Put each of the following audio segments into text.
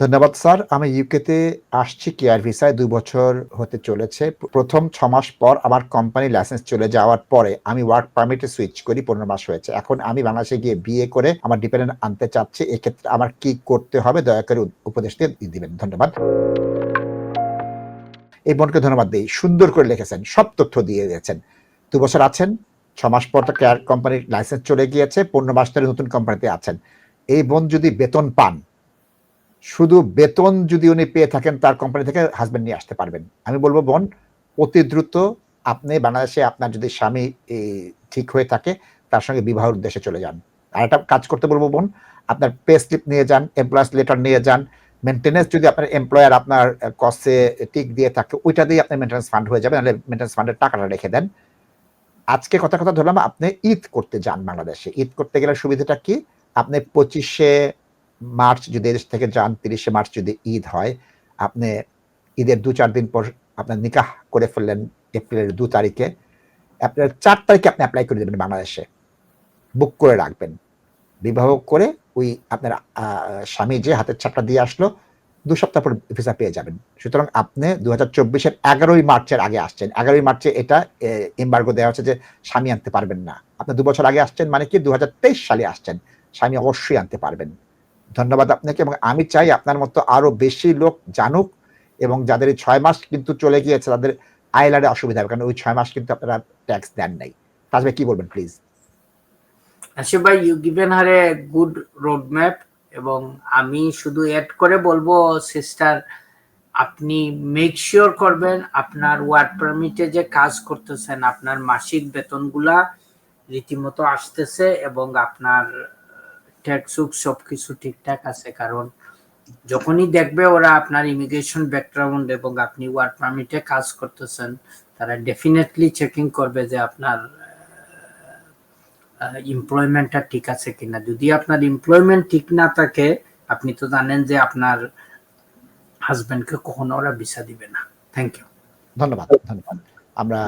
ধন্যবাদ, স্যার। আমি ইউকেতে আসছি কেয়ার ভিসায়, দুই বছর হতে চলেছে। প্রথম ছ মাস পর আমার কোম্পানি লাইসেন্স চলে যাওয়ার পরে আমি ওয়ার্ক পারমিটে সুইচ করি, পনেরো মাস হয়েছে। এখন আমি বাংলাদেশে গিয়ে বিয়ে করে আমার ডিপেন্ডেন্ট আনতে চাচ্ছি, এক্ষেত্রে আমার কি করতে হবে দয়া করে উপদেশ দিয়ে দিবেন। ধন্যবাদ। এই বোনকে ধন্যবাদ দিই। সুন্দর করে লিখেছেন, সব তথ্য দিয়ে দিয়েছেন। দু বছর আছেন, ছ মাস পর তো কেয়ার কোম্পানির লাইসেন্স চলে গিয়েছে, পনেরো মাস ধরে নতুন কোম্পানিতে আছেন। এই বোন যদি বেতন পান শুধু বেতন যদি উনি পেয়ে থাকেন, তার কোম্পানি থেকে হাজবেন্ড নিয়ে আসতে পারবেন। আমি বলব, বোন, অতি দ্রুত আপনি বাংলাদেশে আপনার যদি স্বামী ঠিক হয়ে থাকে, তার সঙ্গে বিবাহের উদ্দেশ্যে চলে যান। আর একটা কাজ করতে বলব, বোন, আপনার পে স্লিপ নিয়ে যান এমপ্লয়ার্স লেটার নিয়ে যান। মেনটেন্যান্স যদি আপনার এমপ্লয়ার আপনার কস্টে টিক দিয়ে থাকে, ওইটা দিয়ে আপনার মেনটেন্যান্স ফান্ড হয়ে যাবে, নাহলে মেনটেন্যান্স ফান্ডের টাকাটা রেখে দেন। আজকে কথা কথা ধরলাম, আপনি ঈদ করতে যান বাংলাদেশে। ঈদ করতে গেলে সুবিধাটা কি? আপনি পঁচিশে মার্চ যদি এদেশ থেকে যান, তিরিশে মার্চ যদি ঈদ হয়, আপনি ঈদের দু চার দিন পর আপনার নিকাহ করে ফেললেন এপ্রিলের দু তারিখে, আপনার চার তারিখে আপনি অ্যাপ্লাই করে দেবেন বাংলাদেশে। বুক করে রাখবেন। বিবাহ করে ওই আপনার স্বামী যে হাতের ছাপটা দিয়ে আসলো, দু সপ্তাহ পর ভিসা পেয়ে যাবেন। সুতরাং আপনি দু হাজার চব্বিশের এগারোই মার্চের আগে আসছেন। এগারোই মার্চে এটা এম্বার্গো দেওয়া হচ্ছে যে স্বামী আনতে পারবেন না। আপনি দু বছর আগে আসছেন মানে কি দু হাজার তেইশ সালে আসছেন। স্বামী অবশ্যই আনতে পারবেন। ধন্যবাদ আপনাকে এবং আমি চাই আপনার মতো আরও বেশি লোক জানুক এবং যাদের ছয় মাস কিন্তু চলে গিয়েছে, তাদের আইলারে অসুবিধা হবে, কারণ ওই ছয় মাস কিন্তু আপনারা ট্যাক্স দেন নাই। তাজবে, কি বলবেন প্লিজ আসিফ ভাই you given her a good road map এবং আমি শুধু অ্যাড করে বলব সিস্টার আপনি মেক শিওর করবেন আপনার ওয়ার্ক পারমিটে যে কাজ করতেছেন, আপনার মাসিক বেতনগুলা রীতিমতো আসতেছে এবং আপনার ট্যাক্সুক সবকিছু ঠিকঠাক আছে। কারণ যখনই দেখবে ওরা আপনার ইমিগ্রেশন ব্যাকগ্রাউন্ড এবং আপনি ওয়ার্ক পারমিটে কাজ করতেছেন, তারা ডেফিনেটলি চেকিং করবে যে আপনার এমপ্লয়মেন্টটা ঠিক আছে কিনা। যদি আপনার এমপ্লয়মেন্ট ঠিক না থাকে, আপনি তো জানেন যে আপনার হাজবেন্ডকে কখনো ওরা ভিসা দিবে না। থ্যাংক ইউ ধন্যবাদ ধন্যবাদ। আমরা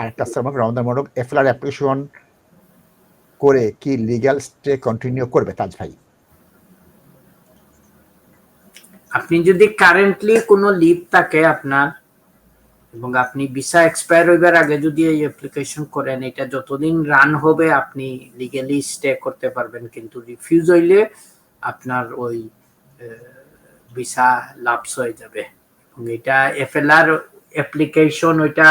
আরেকটা শ্রমিক রমদান মোড়ক এফএলআর অ্যাপ্লিকেশন করে কি লিগ্যাল স্টে কন্টিনিউ করবে তাজ ভাই? আপনি যদি কারেন্টলি কোনো লিভ থাকে আপনার, এবং আপনি ভিসা এক্সপায়ার হইবার আগে যদি এই অ্যাপ্লিকেশন করেন, এটা যতদিন রান হবে আপনি লিগেলি স্টে করতে পারবেন, কিন্তু রিফিউজ হইলে আপনার ওই ভিসা লাপস হয়ে যাবে। এবং এটা এফএলআর অ্যাপ্লিকেশন ওইটা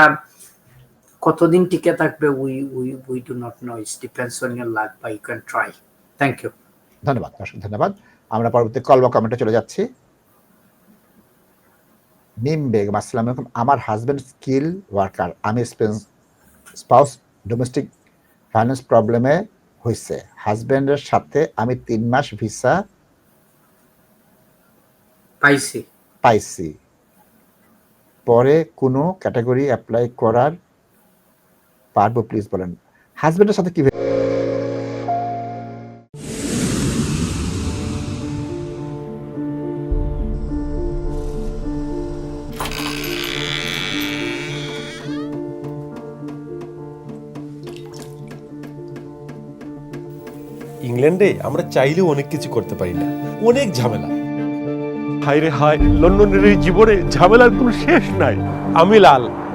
কতদিন টিকে থাকবে we we we do not know it's depends on your luck by you can try thank you ধন্যবাদ অসংখ্য ধন্যবাদ। আমরা পরবর্তী কল বা কমেন্টে চলে যাচ্ছি। মিম বেগম আসসালামু আলাইকুম। আমার হাজবেন্ড স্কিল ওয়ার্কার আমি স্পাউস ডোমেস্টিক ফাইন্যান্স প্রবলেমে হয়েছে হাজবেন্ডের সাথে আমি তিন মাস ভিসা পাইছি। পাইছি। পরে কোনো ক্যাটাগরি অ্যাপ্লাই করার পারব প্লিজ বলেন। হাজবেন্ডের সাথে কি ইংল্যান্ডে আমরা চাইলেও অনেক কিছু করতে পারি না। অনেক ঝামেলা। হায় রে হায় লন্ডনের এই জীবনে ঝামেলার কোনো শেষ নাই। আমি লাল।